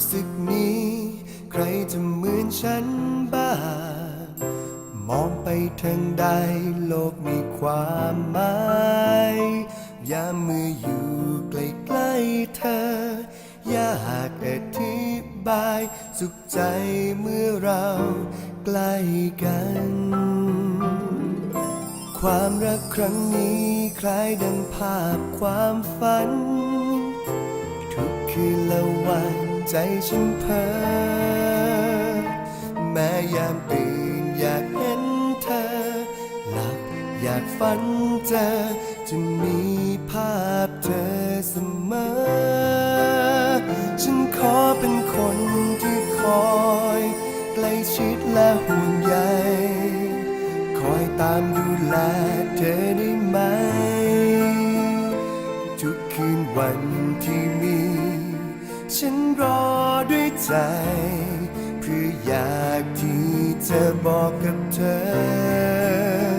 รู้สึกนี้ ใครจะเหมือนฉันบ้าง มองไปทางใดโลกมีความหมายยามมืออยู่ใกล้ๆเธออยากอธิบาย สุขใจเมื่อเราใกล้กัน ความรักครั้งนี้คล้ายดังภาพความฝัน ทุกคืนละวัน ใจฉันเพ้อแม้ยามตื่นอยากเห็นเธอ หลับอยากฝันเจอจะมีภาพเธอเสมอ ฉันขอเป็นคนที่คอยใกล้ชิดและห่วงใยคอยตามดูแลเธอได้ไหม ทุกคืนวันที่มี ฉันรอด้วยใจ เพื่ออยากที่จะบอกกับเธอ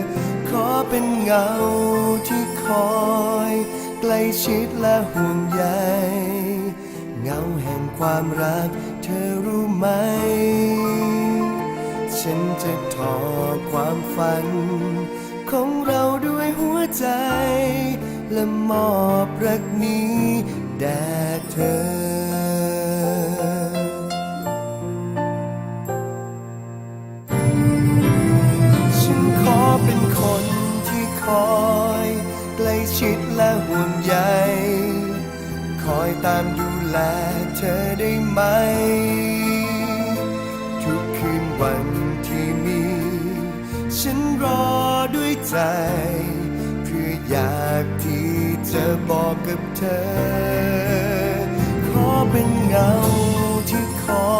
ขอเป็นเงาที่คอย ใกล้ชิดและห่วงใยเงาแห่งความรักเธอรู้ไหม ฉันจะทอความฝัน ของเราด้วยหัวใจ และมอบรักนี้ แด่เธอฉันขอเป็นคนที่คอยใกล้ชิดและห่วงใย คอยตามดูแลเธอได้ไหม ทุกคืนวันที่มี ฉันรอด้วยใจ เพื่ออยากที่ จะบอกกับเธอ ขอเป็นเงาที่คอ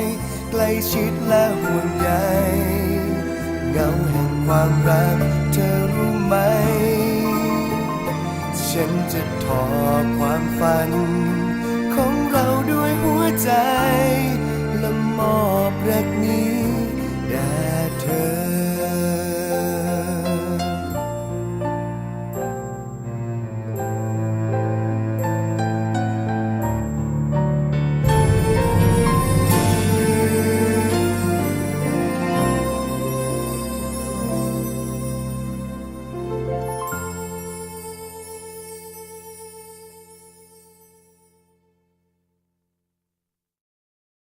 ยใกล้ชิดและห่วงใยเงาแห่งความรักเธอรู้ไหม ฉันจะทอความฝัน